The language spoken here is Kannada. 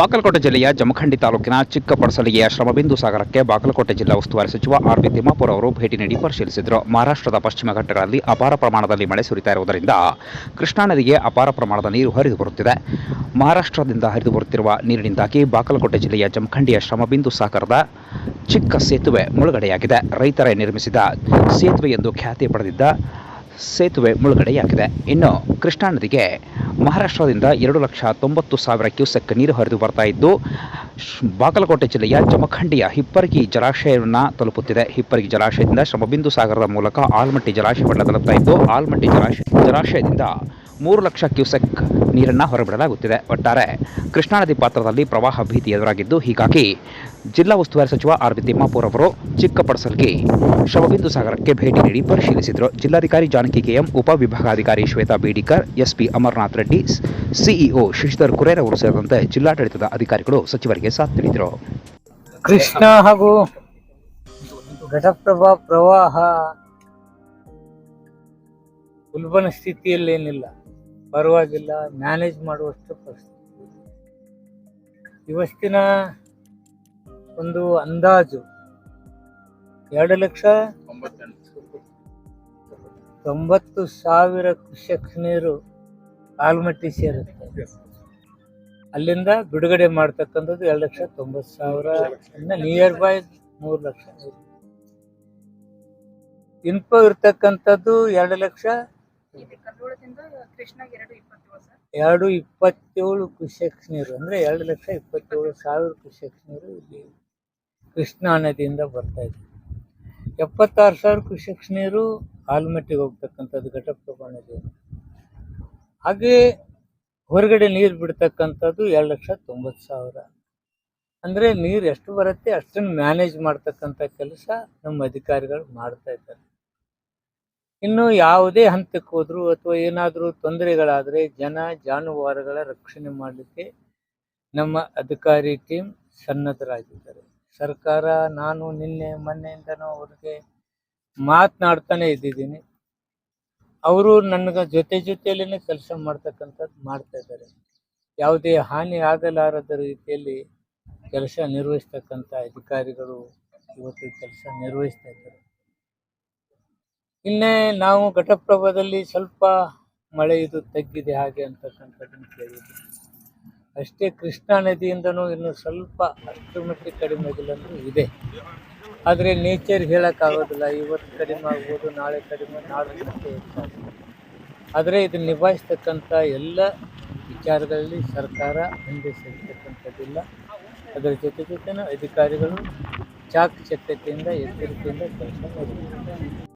ಬಾಗಲಕೋಟೆ ಜಿಲ್ಲೆಯ ಜಮಖಂಡಿ ತಾಲೂಕಿನ ಚಿಕ್ಕಪಡಸಲಿಗೆಯ ಶ್ರಮಬಿಂದು ಸಾಗರಕ್ಕೆ ಬಾಗಲಕೋಟೆ ಜಿಲ್ಲಾ ಉಸ್ತುವಾರಿ ಸಚಿವ ಆರ್ ಬಿ ತಿಮ್ಮಾಪುರ ಅವರು ಭೇಟಿ ನೀಡಿ ಪರಿಶೀಲಿಸಿದರು. ಮಹಾರಾಷ್ಟ್ರದ ಪಶ್ಚಿಮ ಘಟ್ಟಗಳಲ್ಲಿ ಅಪಾರ ಪ್ರಮಾಣದಲ್ಲಿ ಮಳೆ ಸುರಿತಾ ಇರುವುದರಿಂದ ಕೃಷ್ಣಾ ನದಿಗೆ ಅಪಾರ ಪ್ರಮಾಣದ ನೀರು ಹರಿದು ಬರುತ್ತಿದೆ. ಮಹಾರಾಷ್ಟ್ರದಿಂದ ಹರಿದು ಬರುತ್ತಿರುವ ನೀರಿನಿಂದಾಗಿ ಬಾಗಲಕೋಟೆ ಜಿಲ್ಲೆಯ ಜಮಖಂಡಿಯ ಶ್ರಮಬಿಂದು ಸಾಗರದ ಚಿಕ್ಕ ಸೇತುವೆ ಮುಳುಗಡೆಯಾಗಿದೆ. ರೈತರೇ ನಿರ್ಮಿಸಿದ ಸೇತುವೆ ಎಂದು ಖ್ಯಾತಿ ಪಡೆದಿದ್ದ ಸೇತುವೆ ಮುಳುಗಡೆಯಾಗಿದೆ. ಇನ್ನು ಕೃಷ್ಣಾ ನದಿಗೆ ಮಹಾರಾಷ್ಟ್ರದಿಂದ ಎರಡು ಲಕ್ಷ ತೊಂಬತ್ತು ಸಾವಿರ ಕ್ಯೂಸೆಕ್ ನೀರು ಹರಿದು ಬರ್ತಾ ಇದ್ದು ಬಾಗಲಕೋಟೆ ಜಿಲ್ಲೆಯ ಜಮಖಂಡಿಯ ಹಿಪ್ಪರಗಿ ಜಲಾಶಯವನ್ನು ತಲುಪುತ್ತಿದೆ. ಹಿಪ್ಪರಗಿ ಜಲಾಶಯದಿಂದ ಶ್ರಮಬಿಂದು ಸಾಗರದ ಮೂಲಕ ಆಲ್ಮಟ್ಟಿ ಜಲಾಶಯವನ್ನು ತಲುಪ್ತಾ ಇದ್ದು, ಆಲ್ಮಟ್ಟಿ ಜಲಾಶಯ ಜಲಾಶಯದಿಂದ ಮೂರು ಲಕ್ಷ ಕ್ಯೂಸೆಕ್ ನೀರನ್ನು ಹೊರಬಿಡಲಾಗುತ್ತಿದೆ. ಒಟ್ಟಾರೆ ಕೃಷ್ಣಾ ನದಿ ಪಾತ್ರದಲ್ಲಿ ಪ್ರವಾಹ ಭೀತಿ ಎದುರಾಗಿದ್ದು, ಹೀಗಾಗಿ ಜಿಲ್ಲಾ ಉಸ್ತುವಾರಿ ಸಚಿವ ಆರ್ ಬಿ ತಿಮ್ಮಾಪುರ್ ಅವರು ಚಿಕ್ಕಪಡಸಲ್ಗೆ ಶವಬಿಂದು ಸಾಗರಕ್ಕೆ ಭೇಟಿ ನೀಡಿ ಪರಿಶೀಲಿಸಿದರು. ಜಿಲ್ಲಾಧಿಕಾರಿ ಜಾನಕಿ ಕೆಎಂ ಉಪವಿಭಾಗಾಧಿಕಾರಿ ಶ್ವೇತಾ ಬೇಡಿಕರ್, ಎಸ್ಪಿ ಅಮರನಾಥ್ ರೆಡ್ಡಿ, ಸಿಇಒ ಶಶಿಧರ್ ಕುರೇರ್ ಅವರು ಸೇರಿದಂತೆ ಜಿಲ್ಲಾಡಳಿತದ ಅಧಿಕಾರಿಗಳು ಸಚಿವರಿಗೆ ಸಾಥ್ ನೀಡಿದರು. ಕೃಷ್ಣ ಹಾಗೂ ಘಟಪ್ರಭಾ ಪ್ರವಾಹ ಉಲ್ಬಣ ಸ್ಥಿತಿಯಲ್ಲೇನಿಲ್ಲ. ಪರವಾಗಿಲ್ಲ ಮ್ಯಾನೇಜ್ ಮಾಡುವಷ್ಟು ಪರಿಸ್ಥಿತಿ ಇವತ್ತಿನ ಒಂದು ಅಂದಾಜು ಎರಡು ಲಕ್ಷ ತೊಂಬತ್ತು ಸಾವಿರ ನೀರು ಆಲ್ಮಟ್ಟಿ ಸೇರುತ್ತೆ. ಅಲ್ಲಿಂದ ಬಿಡುಗಡೆ ಮಾಡ್ತಕ್ಕಂಥದ್ದು ಎರಡು ಲಕ್ಷ ತೊಂಬತ್ತು ಸಾವಿರ ನಿಯರ್ ಬೈ ಮೂರು ಲಕ್ಷ. ಇನ್ಫೋ ಇರ್ತಕ್ಕಂಥದ್ದು ಎರಡು ಲಕ್ಷ ಎರಡು ಇಪ್ಪತ್ತೇಳು ಸರ್. ನೀರು, ಅಂದರೆ ಎರಡು ಲಕ್ಷ ಇಪ್ಪತ್ತೇಳು ಸಾವಿರ ಕ್ಯೂಸೆಕ್ಸ್ ನೀರು ಇಲ್ಲಿ ಕೃಷ್ಣಾ ನದಿಯಿಂದ ಬರ್ತಾ ಇದೆ. ಎಪ್ಪತ್ತಾರು ಸಾವಿರ ಕ್ಯೂಸೆಕ್ಸ್ ನೀರು ಆಲ್ಮಟ್ಟಿಗೆ ಹೋಗ್ತಕ್ಕಂಥದ್ದು ಘಟಪ್ರಭಾ ನದಿಯಿಂದ ಹಾಗೆ ಹೊರಗಡೆ ನೀರು ಬಿಡ್ತಕ್ಕಂಥದ್ದು ಎರಡು ಲಕ್ಷ ತೊಂಬತ್ತು ಸಾವಿರ. ಅಂದರೆ ನೀರು ಎಷ್ಟು ಬರುತ್ತೆ ಅಷ್ಟನ್ನು ಮ್ಯಾನೇಜ್ ಮಾಡ್ತಕ್ಕಂಥ ಕೆಲಸ ನಮ್ಮ ಅಧಿಕಾರಿಗಳು ಮಾಡ್ತಾ ಇದ್ದಾರೆ. ಇನ್ನು ಯಾವುದೇ ಹಂತಕ್ಕೆ ಹೋದ್ರು ಅಥವಾ ಏನಾದರೂ ತೊಂದರೆಗಳಾದರೆ ಜನ, ಜಾನುವಾರುಗಳ ರಕ್ಷಣೆ ಮಾಡಲಿಕ್ಕೆ ನಮ್ಮ ಅಧಿಕಾರಿ ಟೀಮ್ ಸನ್ನದ್ಧರಾಗಿದ್ದಾರೆ. ಸರ್ಕಾರ, ನಾನು ನಿನ್ನೆ ಮೊನ್ನೆಯಿಂದನೂ ಅವ್ರಿಗೆ ಮಾತನಾಡ್ತಾನೆ ಇದ್ದಿದ್ದೀನಿ. ಅವರು ನನ್ನ ಜೊತೆ ಜೊತೆಯಲ್ಲೇ ಕೆಲಸ ಮಾಡ್ತಕ್ಕಂಥದ್ದು ಮಾಡ್ತಾ ಇದ್ದಾರೆ. ಯಾವುದೇ ಹಾನಿ ಆಗಲಾರದ ರೀತಿಯಲ್ಲಿ ಕೆಲಸ ನಿರ್ವಹಿಸ್ತಕ್ಕಂಥ ಅಧಿಕಾರಿಗಳು ಇವತ್ತು ಕೆಲಸ ನಿರ್ವಹಿಸ್ತಾ ಇದ್ದಾರೆ. ಇನ್ನೇ ನಾವು ಘಟಪ್ರಭಾದಲ್ಲಿ ಸ್ವಲ್ಪ ಮಳೆ ಇದು ತಗ್ಗಿದೆ ಹಾಗೆ ಅಂತಕ್ಕಂಥದ್ದನ್ನು ಕೇಳಿದ್ವಿ. ಅಷ್ಟೇ ಕೃಷ್ಣಾ ನದಿಯಿಂದನೂ ಇನ್ನು ಸ್ವಲ್ಪ ಅಷ್ಟು ಮಟ್ಟಿಗೆ ಕಡಿಮೆ ಆಗಿಲ್ಲ ಇದೆ. ಆದರೆ ನೇಚರ್ ಹೇಳೋಕ್ಕಾಗೋದಿಲ್ಲ ಇವತ್ತು ಕಡಿಮೆ ಆಗ್ಬೋದು, ನಾಳೆ ಕಡಿಮೆ ನಾಳೆ ಮತ್ತೆ ಆದರೆ ಇದನ್ನು ನಿಭಾಯಿಸ್ತಕ್ಕಂಥ ಎಲ್ಲ ವಿಚಾರಗಳಲ್ಲಿ ಸರ್ಕಾರ ಹಿಂದೆ ಸರಿತಕ್ಕಂಥದ್ದಿಲ್ಲ. ಅದರ ಜೊತೆ ಜೊತೆನೂ ಅಧಿಕಾರಿಗಳು ಚಾಕಚಕ್ಯತೆಯಿಂದ ಎಚ್ಚರಿಕೆಯಿಂದ ಕೆಲಸ ಮಾಡಬೇಕು